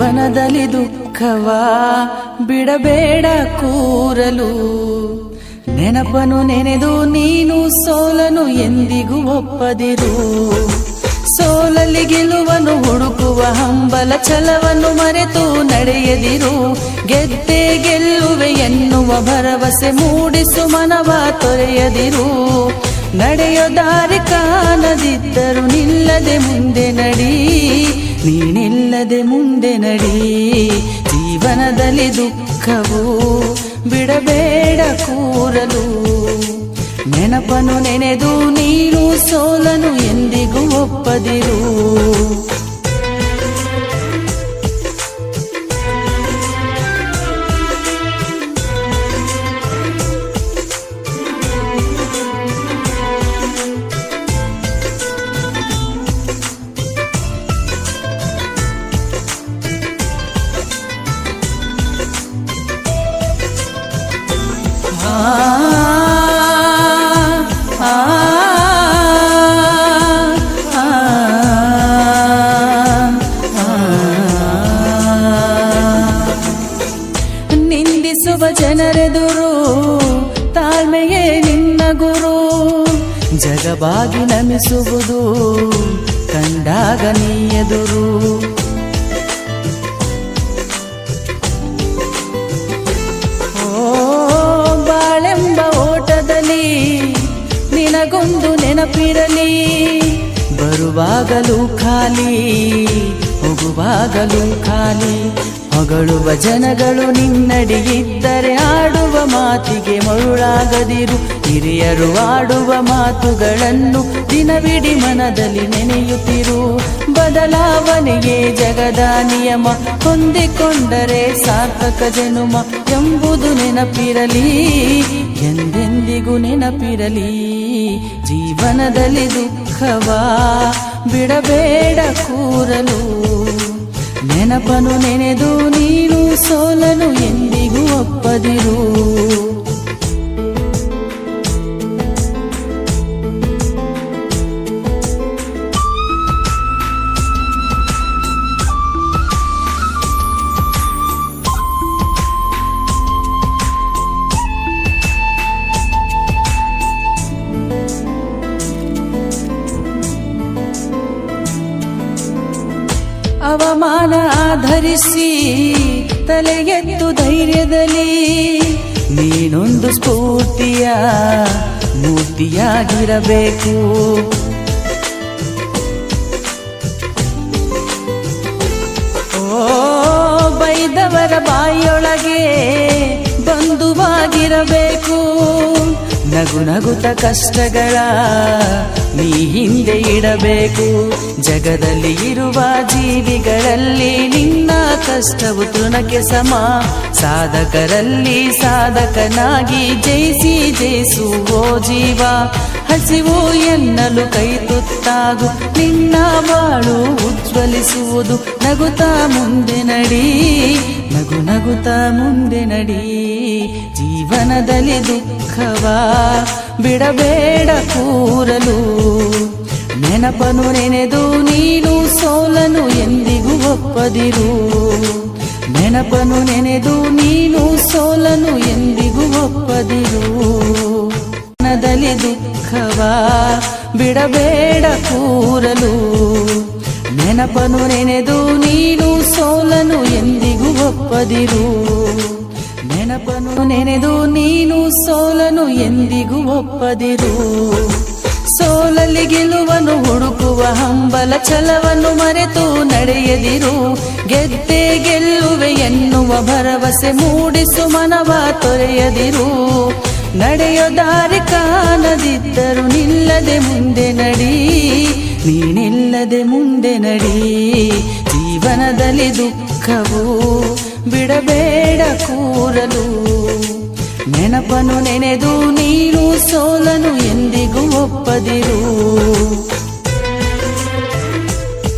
ಜೀವನದಲ್ಲಿ ದುಃಖವ ಬಿಡಬೇಡ ಕೂರಲು. ನೆನಪನು ನೆನೆದು ನೀನು ಸೋಲನು ಎಂದಿಗೂ ಒಪ್ಪದಿರು. ಸೋಲಲ್ಲಿ ಗೆಲುವನು ಹುಡುಕುವ ಹಂಬಲ ಛಲವನ್ನು ಮರೆತು ನಡೆಯದಿರು. ಗೆದ್ದೆ ಗೆಲ್ಲುವೆ ಎನ್ನುವ ಭರವಸೆ ಮೂಡಿಸು ಮನವ ತೊರೆಯದಿರು. ನಡೆಯೋ ದಾರಿ ಕಾಣದಿದ್ದರು ನಿಲ್ಲದೆ ಮುಂದೆ ನಡಿ. ನೀನಿಲ್ಲದೆ ಮುಂದೆ ನಡಿ. ಜೀವನದಲ್ಲಿ ದುಃಖವು ಬಿಡಬೇಡ ಕೂರಲು. ನೆನಪನು ನೆನೆದು ನೀನು ಸೋಲನು ಎಂದಿಗೂ ಒಪ್ಪದಿರು. ನಿಂದಿಸುವ ಜನರೆದುರು, ತಾಳ್ಮೆಯೇ ನಿನ್ನ ಗುರು. ಜಗವಾಗಿ ನಮಿಸುವುದು ಕಂಡಾಗ ನೀ ಎದುರು ಓ, ಬಾಳೆಂಬ ಓಟದಲ್ಲಿ ನಿನಗೊಂದು ನೆನಪಿರಲಿ. ಬರುವಾಗಲೂ ಖಾಲಿ, ಹೋಗುವಾಗಲೂ ಖಾಲಿ. ಹೊಗಳುವ ಜನಗಳು ನಿನ್ನಡಿಗಿದ್ದರೆ ಆಡುವ ಮಾತಿಗೆ ಮರುಳಾಗದಿರು. ಹಿರಿಯರು ಆಡುವ ಮಾತುಗಳನ್ನು ದಿನವಿಡಿ ಮನದಲ್ಲಿ ನೆನೆಯುತ್ತಿರು. ಬದಲಾವಣೆಯೇ ಜಗದ ನಿಯಮ ಹೊಂದಿಕೊಂಡರೆ ಸಾರ್ಥಕ ಜನುಮ ಎಂಬುದು ನೆನಪಿರಲಿ. ಎಂದೆಂದಿಗೂ ನೆನಪಿರಲಿ. ಜೀವನದಲ್ಲಿ ದುಃಖವಾ ಬಿಡಬೇಡ ಕೂರಲು. ನೆನಪನು ನೆನೆದು ನೀನು ಸೋಲನು ಎಂದಿಗೂ ಒಪ್ಪದಿರು ತಲೆ ತಲೆಗೆತ್ತು ಧೈರ್ಯದಲ್ಲಿ ನೀನೊಂದು ಸ್ಫೂರ್ತಿಯ ಮೂರ್ತಿಯಾಗಿರಬೇಕು. ಓ ಬೈದವರ ಬಾಯಿಯೊಳಗೆ ಬಂಧುವಾಗಿರಬೇಕು. ನಗು ನಗುತ ಕಷ್ಟಗಳ ನೀ ಹಿಂದೆ ಇಡಬೇಕು. ಜಗದಲ್ಲಿ ಇರುವ ಜೀವಿಗಳಲ್ಲಿ ನಿನ್ನ ಕಷ್ಟವು ತೃಣಕ್ಕೆ ಸಮ. ಸಾಧಕರಲ್ಲಿ ಸಾಧಕನಾಗಿ ಜಯಿಸಿ ಜಯಿಸುವೋ ಜೀವ. ಹಸಿವು ಎನ್ನಲು ಕೈ ತುತ್ತಾಗು ನಿನ್ನ ಬಾಳು ಉಜ್ವಲಿಸುವುದು ನಗುತ್ತಾ ಮುಂದೆ ನಡಿ. ನಗು ನಗುತ್ತಾ ಮುಂದೆ ನಡಿ. ಜೀವನದಲ್ಲಿ ದುಃಖವ? ಬಿಡಬೇಡ ಕೂರಲು. ನೆನಪನು ನೆನೆದು ನೀನು ಸೋಲನು ಎಂದಿಗೂ ಒಪ್ಪದಿರು. ನೆನಪನು ನೆನೆದು ನೀನು ಸೋಲನು ಎಂದಿಗೂ ಒಪ್ಪದಿರು. ಮನದಲ್ಲಿ ದುಃಖವ ಬಿಡಬೇಡ ಕೂರಲು. ನೆನಪನು ನೆನೆದು ನೀನು ಸೋಲನು ಎಂದಿಗೂ ಒಪ್ಪದಿರು. ನೆನಪನು ನೆನೆದು ನೀನು ಸೋಲನು ಎಂದಿಗೂ ಒಪ್ಪದಿರು. ಸೋಲಲ್ಲಿ ಗೆಲುವನು ಹುಡುಕುವ ಹಂಬಲ ಛಲವನ್ನು ಮರೆತು ನಡೆಯದಿರು. ಗೆದ್ದೆ ಗೆಲ್ಲುವೆ ಎನ್ನುವ ಭರವಸೆ ಮೂಡಿಸು ಮನವ ತೊರೆಯದಿರು. ನಡೆಯೋ ದಾರಿ ಕಾಣದಿದ್ದರು ನಿಲ್ಲದೆ ಮುಂದೆ ನಡಿ. ನೀನಿಲ್ಲದೆ ಮುಂದೆ ನಡಿ. ಜೀವನದಲ್ಲಿ ದುಃಖವು ಬಿಡಬೇಡ ಕೂರಲು. ನೆನಪನು ನೆನೆದು ನೀನು ಸೋಲನು ಎಂದಿಗೂ ಒಪ್ಪದಿರು.